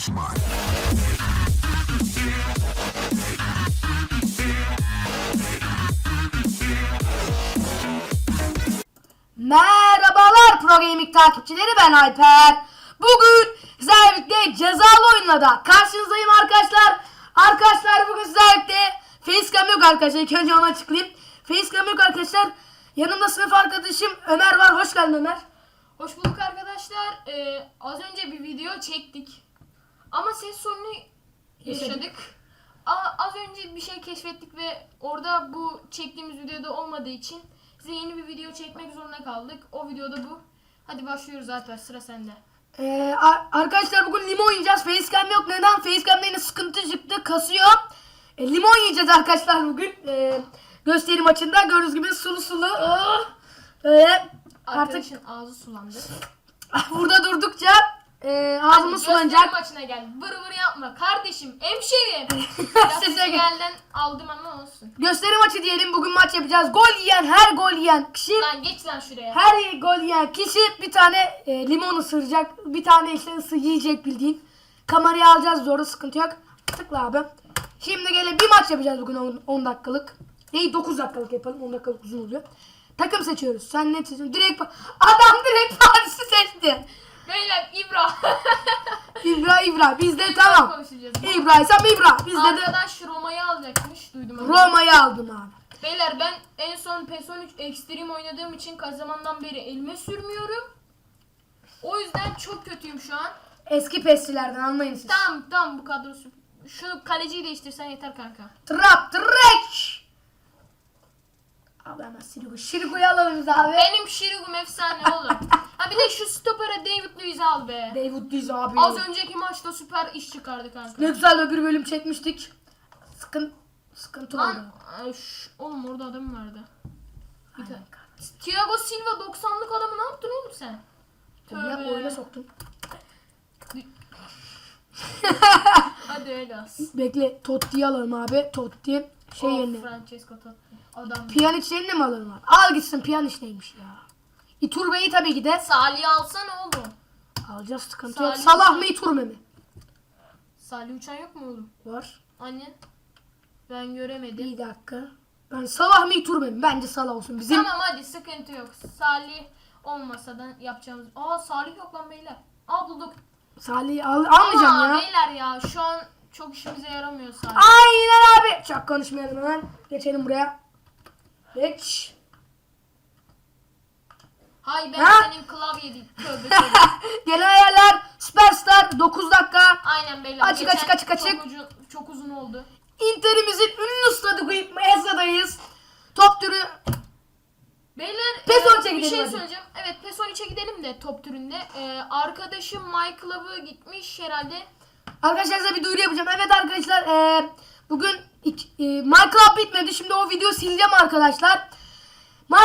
Şuman. Merhabalar Pro Gaming takipçileri ben Alper. Bugün birlikte cezalı oyunla da karşınızdayım arkadaşlar. Arkadaşlar bugün birlikte Facecam yok arkadaşlar. İlk önce onu açıklayayım. Facecam yok arkadaşlar. Yanımda sınıf arkadaşım Ömer var. Hoş geldin Ömer. Hoş bulduk arkadaşlar. Ee, az önce bir video çektik. Ama ses sorunu yaşadık. Ama az önce bir şey keşfettik ve orada bu çektiğimiz videoda olmadığı için size yeni bir video çekmek zorunda kaldık. O videoda bu. Hadi başlıyoruz zaten sıra sende. Ee, ar- arkadaşlar bugün limon yiyeceğiz. Facecam yok. Neden? Facecam'da yine sıkıntı çıktı. Kasıyor. E, limon yiyeceğiz arkadaşlar bugün. E, gösteri maçında. Gördüğünüz gibi sulu sulu. Oh! Böyle artık Arkadaşın ağzı sulandı. burada durdukça e, Hadi gösteri sulanacak. maçına gel. Vır vır yapma. Kardeşim, hemşerim. Size gel. gelden aldım ama olsun. Gösteri maçı diyelim. Bugün maç yapacağız. Gol yiyen, her gol yiyen kişi Lan geç lan şuraya. her gol yiyen kişi bir tane e, limon ısıracak. Bir tane işte ısı yiyecek bildiğin. Kamerayı alacağız zorda sıkıntı yok. Tıkla abi. Şimdi gelin bir maç yapacağız bugün 10, 10 dakikalık. Değil 9 dakikalık yapalım. 10 dakikalık uzun oluyor. Takım seçiyoruz. Sen ne seçiyorsun? Direkt adam direkt Paris'i seçti. Beyler İbra. İbra İbra bizde tamam. konuşacağız. İbraysam İbra. Bizde de Arkadaş Roma'yı alacakmış duydum. Roma'yı aldım abi. Beyler ben en son PES 13 Extreme oynadığım için kaç zamandan beri elime sürmüyorum. O yüzden çok kötüyüm şu an. Eski pesçilerden anlayın siz. Tamam tamam bu kadrosu. Şu kaleciyi değiştirsen yeter kanka. Trap trek. Abi hemen Şirigu. Şirigu'yu alalım biz abi. Benim Şirugum efsane oğlum. ha bir de şu stopere David Luiz al be. David Luiz abi. Az önceki maçta süper iş çıkardı kanka. Ne güzel öbür bölüm çekmiştik. Sıkın, sıkıntı oldu. Lan ay, şş, oğlum orada adam vardı. Bir tane. Thiago Silva 90'lık adamı ne yaptın oğlum sen? Oyuna, Tövbe. oyuna soktum. Hadi öyle az. Bekle Totti'yi alalım abi. Totti şey yerine. Francesco Totti. Adam. Piyaniç yerine mi alalım abi? Al gitsin Piyaniç neymiş ya. İturbe'yi tabii ki de Salih'i alsana oğlum. alacağız sıkıntı yok. Salih- Salah mı İturbe mi? Salih uçan yok mu oğlum? Var. Anne. Ben göremedim. Bir dakika. Ben Salah mı İturbe mi? Bence Salah olsun. Bizim Tamam hadi sıkıntı yok. Salih olmasa da yapacağımız... Aa Salih yok lan beyler. Aa bulduk. Salih'i al almayacağım Aa, ya. beyler ya şu an çok işimize yaramıyor Salih. Aynen abi. Çok konuşmayalım hemen. Geçelim buraya. Geç. Hay ben Ha? senin klavye değil. Tövbe tövbe. Gelen ayarlar Superstar 9 dakika. Aynen beyler. Açık, açık, açık, açık. Çok, ucu- çok uzun oldu. Inter'imizin ünlü stadı Guip Mezza'dayız. Top türü Beyler PES e, 13'e bir gidelim şey hadi. söyleyeceğim. Evet PES 13'e gidelim de top türünde. E, arkadaşım My Club'ı gitmiş herhalde. Arkadaşlar bir duyuru yapacağım. Evet arkadaşlar eee, bugün My Club bitmedi. Şimdi o videoyu sileceğim arkadaşlar.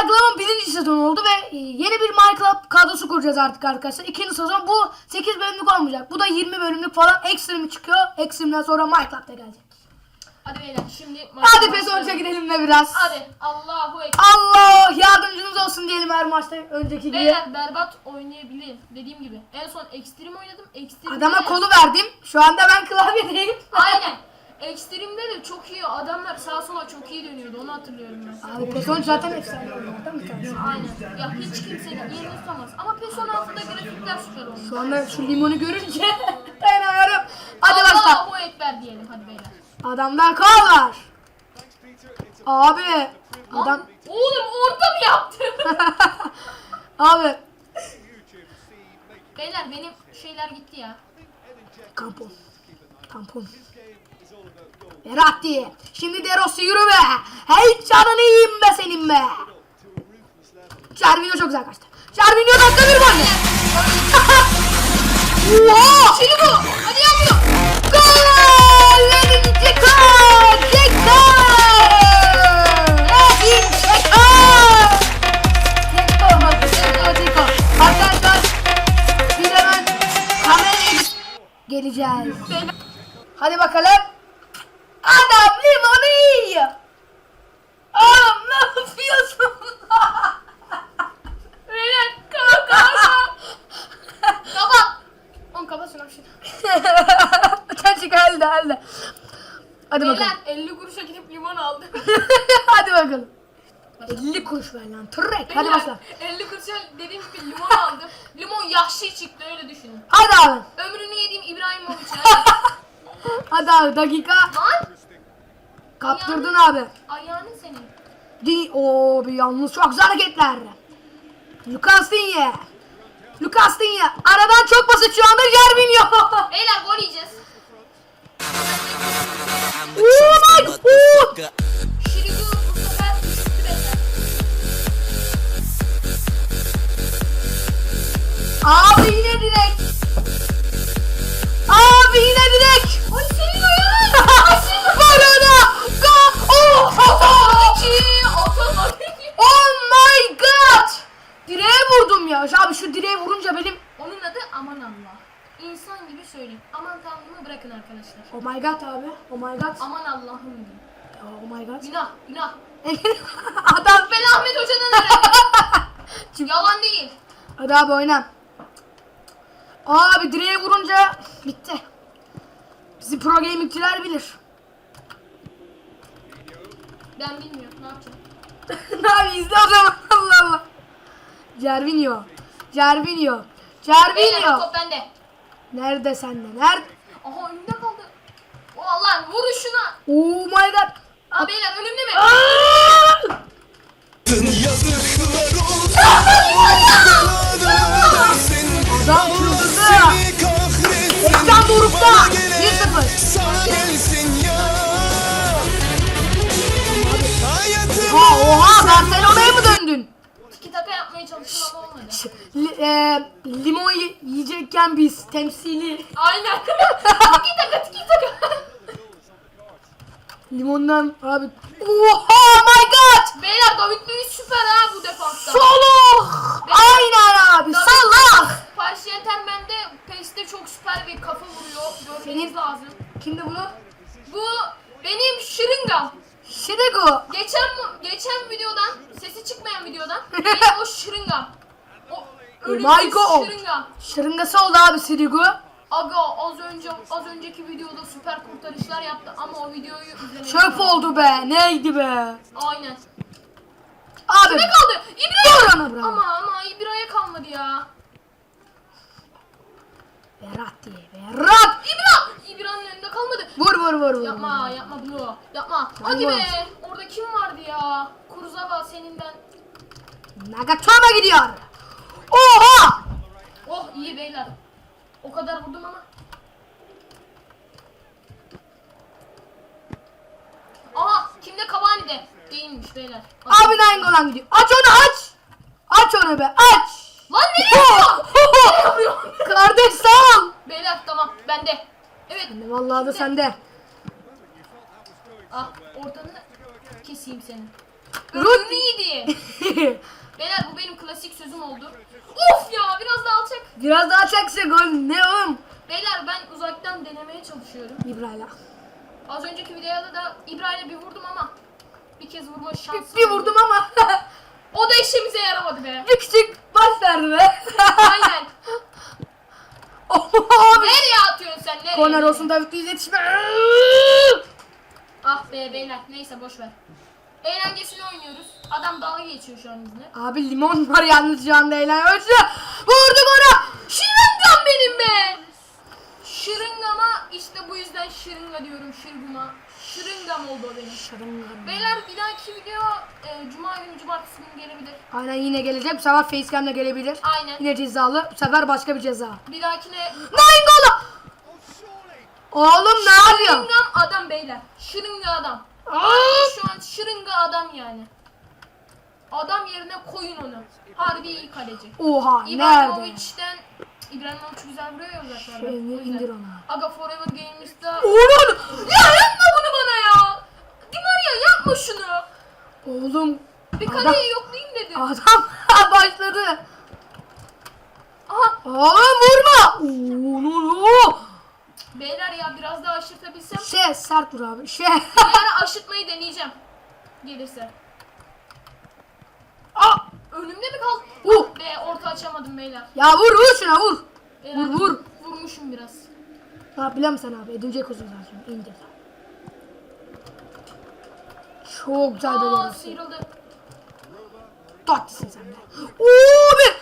Club'ın birinci sezonu oldu ve eee, yeni bir Club kadrosu kuracağız artık arkadaşlar. İkinci sezon bu 8 bölümlük olmayacak. Bu da 20 bölümlük falan. Extreme çıkıyor. Extreme'den sonra da gelecek. Hadi beyler şimdi Hadi maça PES başlayalım. 13'e gidelim de biraz. Hadi Allahu Ekber. Allah yardımcınız olsun diyelim her maçta önceki gibi. Beyler berbat oynayabilirim. Dediğim gibi. En son Extreme oynadım. Extreme'de Adama kolu verdim. Şu anda ben klavyedeyim. Aynen. Extreme'de de çok iyi adamlar sağa sola çok iyi dönüyordu. Onu hatırlıyorum ben. Abi PES 13 zaten efsane oyunlardan bir tanesi. Aynen. Ya hiç kimsenin yerini tutamaz. Ama PES 16'da grafikler süper olmuş. Şu anda şu limonu görünce dayanamıyorum. Hadi başla. Allahu Ekber diyelim hadi beyler. Adamdan kol var. Abi. Adam. Oğlum orta mı yaptın? Abi. beyler benim şeyler gitti ya. Tampon. Tampon. Verratti. Şimdi De Rossi yürü be. Hey canını yiyeyim be senin be. Cervinho çok güzel kaçtı. Cervinho dakika bir gol. Oha. Şimdi bu. Hadi yapıyor. yiyeceğiz. Hadi bakalım. Adam limonu yiyor. Oğlum ne yapıyorsun? Beyler kapat kapat. kapat. Oğlum kapat şunu şunu. Çocuk halde halde. Hadi Beyler, bakalım. 50 kuruşa gidip limon aldım. Hadi bakalım. 50 kuruş ver lan. Tırrek. Hadi başla. Abi dakika. Lan Kaptırdın abi. ayağını senin. Di o bir yalnız çok güzel hareketler. Lucas Digne. Lucas Digne. Aradan çok basit şu anda Jervinho. Beyler gol yiyeceğiz. Oh my beyler. Abi yine direk. Abi yine direk. Oh my god. Direğe vurdum ya. Abi şu direğe vurunca benim Onun adı aman Allah. İnsan gibi söyleyeyim. Aman tanrımı bırakın arkadaşlar. Oh my god abi. Oh my god. Aman Allah'ım diyeyim. Oh my god. Günah, günah. Adam. Ben Ahmet Hoca'dan öğrendim. Yalan değil. Hadi abi oyna. Abi direğe vurunca bitti. Bizi pro gamingçiler bilir. Ben bilmiyorum ne yapacağım. ne abi izle o zaman Allah Allah. Cervinho. Cervinho. Beyler Cervinho. top bende. Nerede sende? Nerede? Aha önümde kaldı. O Allah vurun şuna. Oh my god. Aa beyler önümde mi? Aa! E, limon ye- yiyecekken biz temsili Aynen. tiki taka tiki taka. limondan abi Oha my god Beyler David Luiz süper ha bu defansta. Salah Aynen abi David Salah Paris Saint Germain'de PES'te çok süper bir kafa vuruyor. Görmeniz Senin- lazım. Kimdi bunu? Bu benim şırıngam. Şirego Geçen geçen videodan sesi çıkmayan videodan benim o şırıngam. O ölümsüz my God. Şırıngası oldu abi Şirego Aga az önce az önceki videoda süper kurtarışlar yaptı ama o videoyu izlemeyi Çöp oldu be neydi be Aynen. Abi Ne kaldı? Dur İbrahim. ona bravo. Ama ama İbrahim'e kalmadı ya. Berat diye Berat İbrahim. İbrahim'in önünde kalmadı. Vur vur vur vur Yapma yapma bunu. Yapma. Hadi be. Orada kim vardı ya? Kurzawa senin ben. Nagatomo gidiyor Oha Oh iyi beyler. O kadar vurdum ama. Aha kimde Cavani'de? Değilmiş beyler. Abi Nainggolan gidiyor aç onu aç Aç onu be aç Lan nereye yapıyorsun? Nereye yapıyorsun? Kardeş sağ ol beyler tamam bende. Evet. Vallahi da sende Ah ortanı keseyim Ömrünü yedi. Beyler bu benim klasik sözüm oldu. Of ya biraz daha alçak. Biraz daha çekse gol ne oğlum? Beyler ben uzaktan denemeye çalışıyorum. İbrahim'le. Az önceki videoda da İbrahim'e bir vurdum ama bir kez vurma şansı Bir oldu. vurdum ama O da işimize yaramadı be. bir küçük baş verdi be. Aynen. Nereye atıyorsun sen nereye? Korner olsun David Luiz yetişme. Ah be beyler neyse boş ver. Eğlencesini oynuyoruz. Adam dalga geçiyor şu an bizimle. Abi limon var yalnız şu anda eğlen. Ölçü. Vurduk ona. Şırıngam benim be. Şırıngama işte bu yüzden şırınga diyorum şırgıma. Şırıngam oldu o benim. Şırınga. Beyler bir dahaki video e, cuma günü cumartesi günü gelebilir. Aynen yine gelecek. Bu sefer facecam da gelebilir. Aynen. Yine cezalı. Bu sefer başka bir ceza. Bir dahakine Nainggolan. Oğlum ne yapıyorsun? Şırıngam adam beyler. Şırınga adam. Aa! Şu an şırınga adam yani. Adam yerine koyun onu. Harbi iyi kaleci. Oha nerede? İbrahimovic'den İbrahimovic güzel vuruyor ya uzaklardan. Şey, indir onu. Aga Forever Gamers'da Oğlum. Ya yapma bunu bana ya. Di Maria yapma şunu. Oğlum. Bir Adam- kaleyi yoklayayım dedim. Adam başladı. Aha Oğlum vurma. Oo, beyler ya biraz daha aşırtabilsem. Şey sert vur abi. Şey. Ara aşırtmayı deneyeceğim. Gelirse. Aa! Önümde mi kaldı? Uh! Be orta açamadım beyler. Ya vur vur şuna vur. Beyler, Vur, vur. Vurmuşum biraz. Ne musun sen abi? Edin Dzeko'sun zaten. İndir. Çok güzel bir Aa orası. sıyrıldı. Tatlısın sen de. Oo be.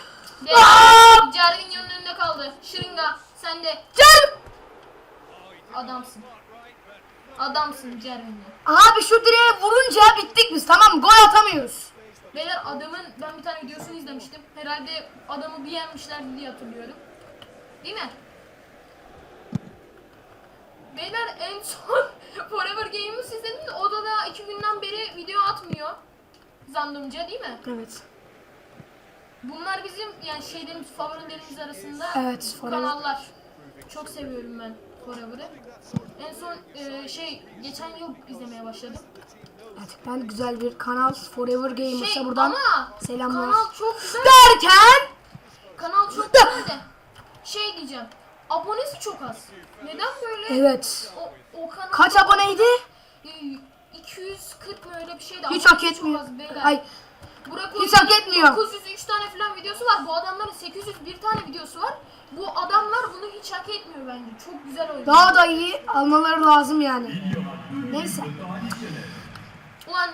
Ve Aa! Cervinho'nun önünde kaldı. Şırınga sen de Gel. Adamsın. Adamsın Cervinho. Abi şu direğe vurunca bittik biz tamam? Gol atamıyoruz. Beyler adamın ben bir tane videosunu izlemiştim. Herhalde adamı bir yenmişlerdi diye hatırlıyorum. Değil mi? Beyler en son Forever Game'i izledim de o da da iki günden beri video atmıyor. Zannımca değil mi? Evet. Bunlar bizim yani şeylerimiz favorilerimiz arasında Evet, kanallar. Çok seviyorum ben Forever'ı. En son e, şey geçen yıl izlemeye başladım. Gerçekten güzel bir kanal. Forever Gamers'a Şey buradan ama selamlar. kanal çok güzel. Derken Kanal çok güzel de şey diyeceğim. Abonesi çok az. Neden böyle? evet. O, o kanal Kaç aboneydi? e, 240 mı öyle bir şeydi. Hiç Abonesi hak çok etmiyor. az beyler. Ay Burak hiç hak etmiyor. 903 tane falan videosu var. Bu adamların 801 tane videosu var. Bu adamlar bunu hiç hak etmiyor bence. Çok güzel oynuyor. daha da iyi almaları lazım yani. Neyse. Ulan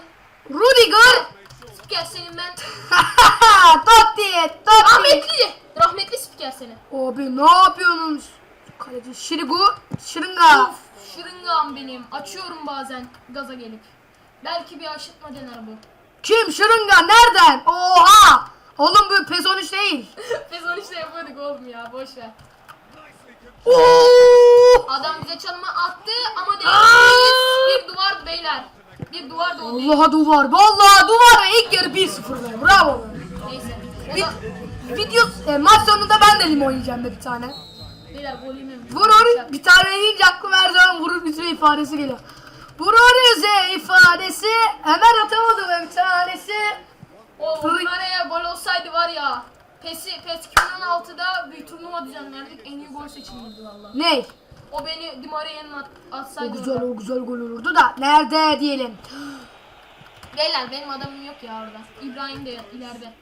Rudiger. spiker senin ben. Totti. Totti. Rahmetli. Rahmetli spiker seni. Abi ne yapıyorsunuz? Kaleci Şirigu. Şırınga. Of şırıngam benim. Açıyorum bazen gaza gelip. Belki bir aşırtma dener bu. Kim Şırınga? Nereden? Oha. Oğlum bu PES 13 değil. Biz onu işte yapıyorduk oğlum ya boş ver. Oo! Adam bize çalıma attı ama değilmeyiz. Bir duvardı beyler. Bir duvardı o değil. Allah'a duvar. Vallahi duvar. İlk yarı 1-0 be. Bravo. Neyse. O Bir, da video e, maç sonunda ben de lim oynayacağım be bir tane. beyler gol yemem. Vurur bir tane deyince aklıma her zaman vurur yüze ifadesi geliyor. Yüze ifadesi hemen atamadı be bir tanesi. O Bunlara'ya gol olsaydı var ya. PES'i PES 2016'da bir turnuva düzenlerdik. En iyi gol seçilirdi valla. Ney? O beni Di Maria'nın at, O atsaydı güzel orada. o güzel gol olurdu da nerede diyelim. Beyler benim adamım yok ya orada. İbrahim de ileride.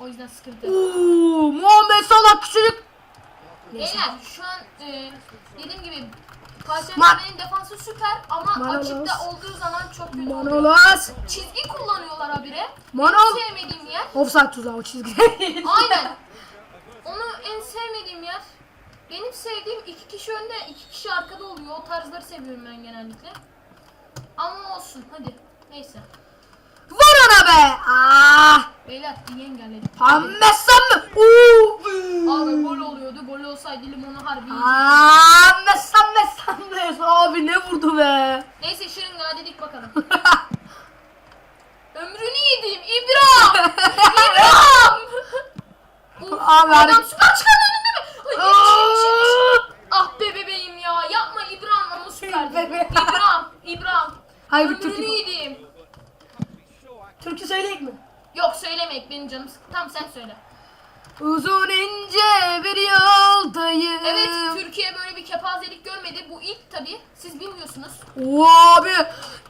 O yüzden sıkıntı. Oo, Muhammed Salah küçücük. Beyler şu an e, dediğim gibi Saint defansı süper ama Manolas. açıkta olduğu zaman çok kötü oluyor. Manolas. Çizgi kullanıyorlar habire. Manol. En sevmediğim yer. Offside tuzağı o çizgi. Aynen. Onu en sevmediğim yer. Benim sevdiğim iki kişi önde, iki kişi arkada oluyor. O tarzları seviyorum ben genellikle. Ama olsun hadi. Neyse. Be. Ah. Beyler iyi engelledik. Hammesam mı? Oo. Abi gol oluyordu. Gol olsaydı limonu harbi Messam Messam Messam. Abi ne vurdu be. Neyse şırınga dedik bakalım. Ömrünü yediğim İbrahim. İbrahim. Uf, Abi, adam süper çıkardı önünde mi? Ay, yetişin, yetişin. Ah be bebeğim ya. Yapma İbrahim ama süperdi. İbrahim. İbrahim. Hayır, Ömrünü Türk'ü- Türkü söyleyeyim mi? Yok söylemek benim canım sık. Tamam sen söyle. Uzun ince bir yoldayım. Evet Türkiye böyle bir kepazelik görmedi. Bu ilk tabi. Siz bilmiyorsunuz. Oo abi.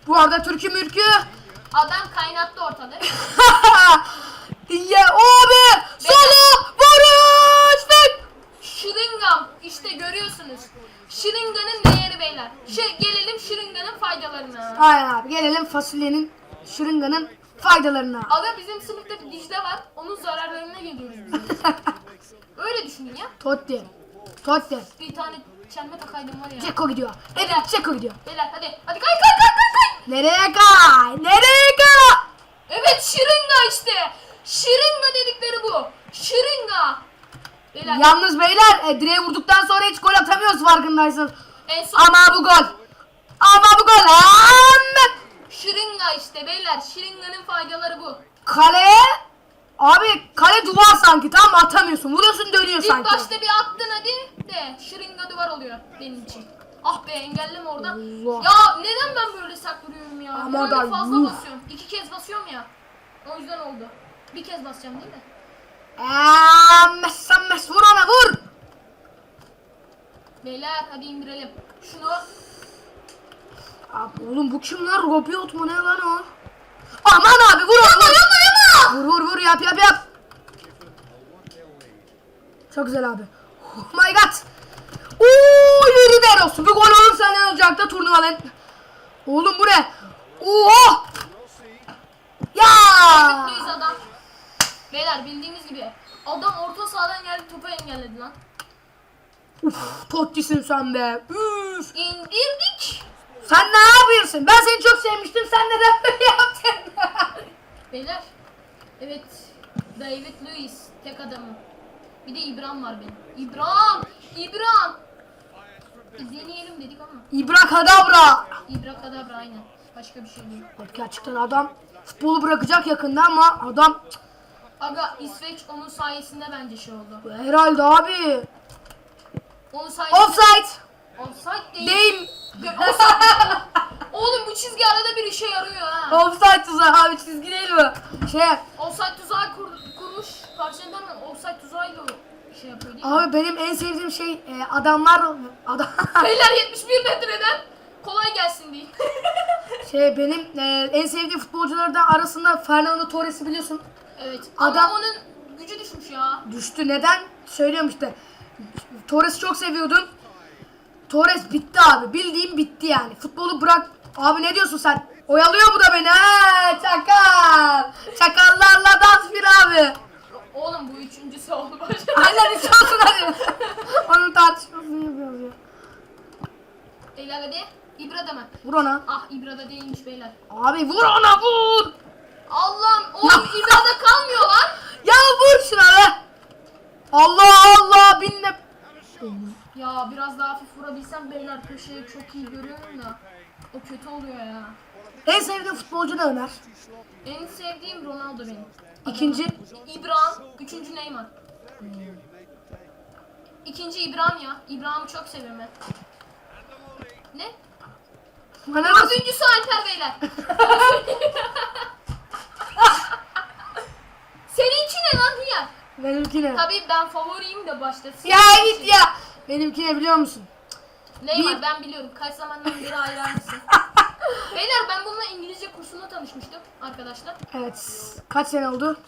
Bu arada türkü mürkü. Adam kaynattı ortalığı. Diye abi. Solo vuruş ve Şırıngam işte görüyorsunuz. Şırınganın değeri beyler. Şey gelelim şırınganın faydalarına. Aynen abi gelelim fasulyenin şırınganın faydalarına. Aga bizim sınıfta bir Dicle var. Onun zararlarına geliyoruz biz. Öyle düşünün ya. Totti. Totti. Bir tane çelme takaydım var ya. Ceko gidiyor. Evet Ceko gidiyor. Beyler hadi. Hadi kay kay kay kay kay. Nereye kay? Nereye kay? Evet şırınga işte. Şırınga dedikleri bu. Şırınga. Beyler Yalnız beyler e, direğe vurduktan sonra hiç gol atamıyoruz farkındaysanız. en son Ama bu gol. Ama bu gol. Amma. Şırınga işte beyler. Şırınganın faydaları bu. Kaleye Abi kale duvar sanki tam mı atamıyorsun. Vuruyorsun dönüyor İlk sanki. başta bir attın hadi de şırınga duvar oluyor benim için. Ah be engelleme orada. Allah. Ya neden ben böyle saklıyorum ya? Ama Böyle da fazla yuh. basıyorum. İki kez basıyorum ya. O yüzden oldu. Bir kez basacağım değil mi? Eee mes mes vur ona vur. Beyler hadi indirelim. Şunu Abi oğlum bu kim lan? Robot mu ne lan o? Aman abi vur onu vur. Vur vur vur yap yap yap. Çok güzel abi. Oh my god. Oo yürü der olsun. Bir gol olursa ne olacak da turnuvanın. Oğlum bu ne? Oha. Ya! Luis adam. Beyler bildiğimiz gibi adam orta sahadan geldi topu engelledi lan. Uf, Totti'sin sen be. Üf. İndirdik. Yapıyorsun? Ben seni çok sevmiştim. Sen neden böyle yaptın? Beyler. Evet. David Luiz tek adamı. Bir de İbrahim var benim. İbrahim! İbrahim! Deneyelim dedik ama. İbrakadabra. İbra kadabra aynen. Başka bir şey değil. Bak gerçekten adam futbolu bırakacak yakında ama adam Aga İsveç onun sayesinde bence şey oldu. herhalde abi. Onun sayesinde... Offside. Offside değil. Değil. Offside. Oğlum bu çizgi arada bir işe yarıyor ha. Offside tuzağı abi çizgi değil mi? Şey Offside tuzağı kur, kurmuş. Karşıdan offside tuzağıyla o şey yapıyor değil mi? abi benim en sevdiğim şey e, adamlar adam Beyler 71 metreden kolay gelsin diye. şey benim e, en sevdiğim futbolculardan arasında Fernando Torres'i biliyorsun. evet. Adam- Ama onun gücü düşmüş ya. Düştü. Neden? Söylüyorum işte. Torres'i çok seviyordum. Torres bitti abi. Bildiğim bitti yani. Futbolu bırak. Abi ne diyorsun sen? Oyalıyor bu da beni. Ha, çakal. Çakallarla dans bir abi. Oğlum bu üçüncüsü oldu. Aynen hiç olsun hadi. Onun tartışmasını yapıyoruz ya. Beyler hadi. İbra da mı? Vur ona. Ah İbra'da değilmiş beyler. Abi vur ona vur. Allah'ım oğlum İbra'da kalmıyor lan. Ya vur şuna be. Allah Allah binle. Ya biraz daha hafif vurabilsem beyler köşeyi çok iyi görüyorum da. O kötü oluyor ya. En sevdiğim futbolcu da Ömer. En sevdiğim Ronaldo benim. İkinci İbrahim, üçüncü Neymar. İkinci İbrahim ya. İbrahim'i çok seviyorum ben. Ne? bana? Dördüncüsü Alper Beyler. Seninki ne lan Hiyar? Benimki ne? Tabii ben favoriyim de başta. Ya git ya. Benimki ne biliyor musun? Neymar ben biliyorum. Kaç zamandan beri hayranısın. Beyler ben bununla İngilizce kursunda tanışmıştım arkadaşlar. Evet. Kaç sene oldu?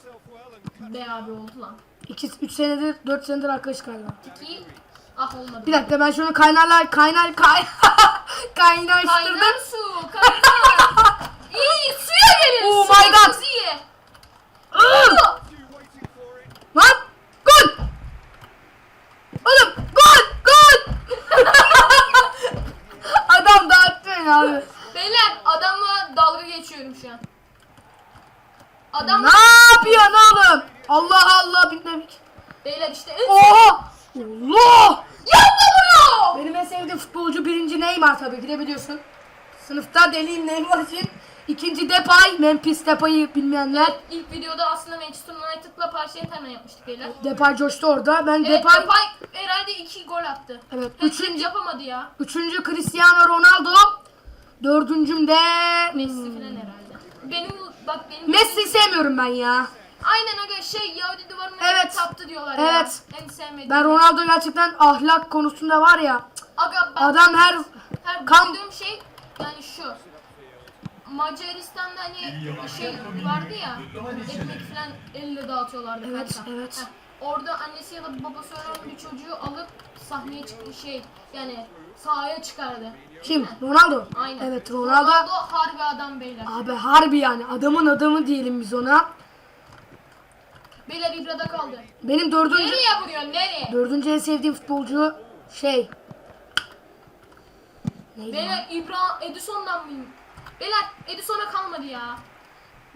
Be abi oldu lan. 2 3 senedir 4 senedir arkadaş galiba. İki. Ah olmadı. Bir dakika ben şunu kaynarlar kaynar kay kaynaştırdım. Kaynar su. Kaynar. iyi suya gelin. Oh my God. iyi. Lan gol! Oğlum gol gol! Adam abi. Beyler adamla dalga geçiyorum şu an. Adam Ne yapıyorsun oğlum? Allah Allah bilmemek. beyler işte en Oha! Allah! Yapma bunu! Benim en sevdiğim futbolcu birinci Neymar tabii ki de biliyorsun. Sınıfta deliyim Neymar için. İkinci Depay, Memphis Depay'ı bilmeyenler. İlk videoda aslında Manchester United'la Germain yapmıştık beyler. Depay coştu orada. Ben Evet Depay, Depay herhalde iki gol attı. Evet, üçüncü- yapamadı ya. üçüncü Cristiano Ronaldo, dördüncüm de Messi falan herhalde. Benim bak benim Messi sevmiyorum ben ya. Aynen aga şey Yahudi duvarına Evet. taptı diyorlar Evet. ya. En sevmediğim. Ben Ronaldo gerçekten ahlak konusunda var ya. Aga bak Adam her her kam- duyduğum şey yani şu. Macaristan'da hani şey vardı ya ekmek falan elle dağıtıyorlardı Evet, kanka. evet. Heh, orada annesi ya da babası ölen bir çocuğu alıp sahneye çıktı şey yani sahaya çıkardı. kim? Ronaldo. Aynen. Evet Ronaldo. Ronaldo harbi adam beyler. Abi harbi yani adamın adamı diyelim biz ona. Beyler İbra'da kaldı. Benim dördüncü Nereye vuruyorsun nereye? dördüncü en sevdiğim futbolcu şey. Neydi? Beyler İbra Edison'dan mıyım? Beyler Edison'a kalmadı ya.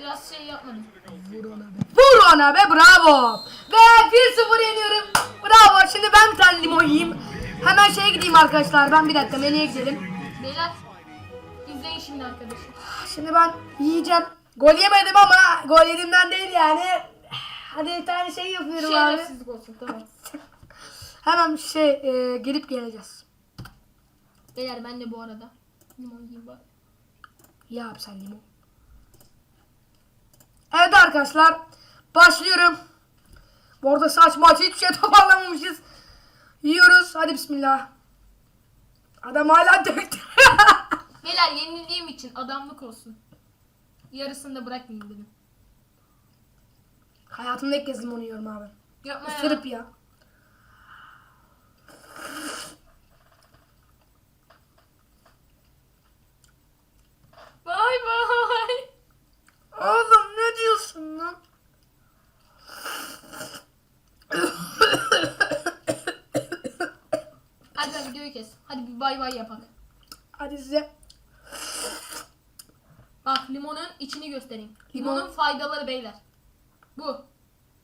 Biraz şey yapmadım. Vur ona be. Vur ona be bravo. Ve 1-0 yeniyorum. Bravo. Şimdi ben bir tane limon yiyeyim. Hemen şeye gideyim arkadaşlar. Ben bir dakika menüye gidelim. Beyler izleyin şimdi arkadaşlar. Şimdi ben yiyeceğim. Gol yemedim ama gol yediğimden değil yani. Hadi bir tane şey yapıyorum abi. Şerefsizlik olsun tamam. Hemen şey e, gelip geleceğiz. Beyler ben de bu arada limon yiyeyim bari. Ya abi sen limon. Evet arkadaşlar. Başlıyorum. Bu arada saç maç hiçbir şey toparlamamışız. Yiyoruz. Hadi bismillah. Adam hala döktü. Beyler yenildiğim için adamlık olsun. Yarısını da bırakmayayım dedim. Hayatımda ilk kez limon yiyorum abi. Yapma ya. Isırıp ya. Bay bay. Oğlum ne Hadi bir bay bay yapak. Hadi size. Bak limonun içini göstereyim. Limon- Limonun faydaları beyler. Bu.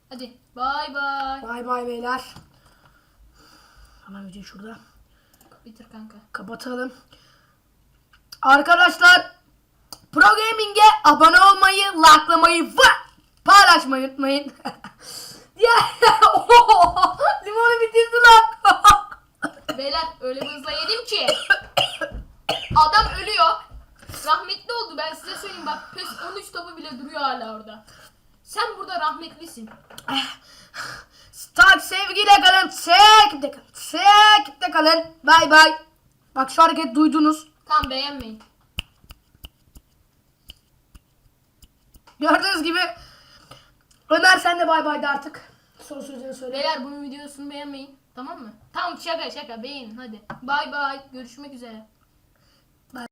Hadi bay bay. Bay bay beyler. Hemen videoyu şurada Bitir kanka. kapatalım. Arkadaşlar Pro Gaming'e abone olmayı, likelamayı ve paylaşmayı unutmayın. Diğer limonu bitirdi lan. Beyler öyle bir hızla yedim ki. Adam ölüyor. Rahmetli oldu ben size söyleyeyim bak. PES 13 topu bile duruyor hala orada. Sen burada rahmetlisin. Tak sevgiyle kalın, takipte kalın, takipte kalın. Bay bay. Bak şu hareket duydunuz. Tam beğenmeyin. Gördüğünüz gibi Ömer sen de bay bay de artık. Son sözünü söyle. Beyler bunun videosunu beğenmeyin. Tamam mı? Tamam şaka şaka beğenin hadi. Bay bay. Görüşmek üzere.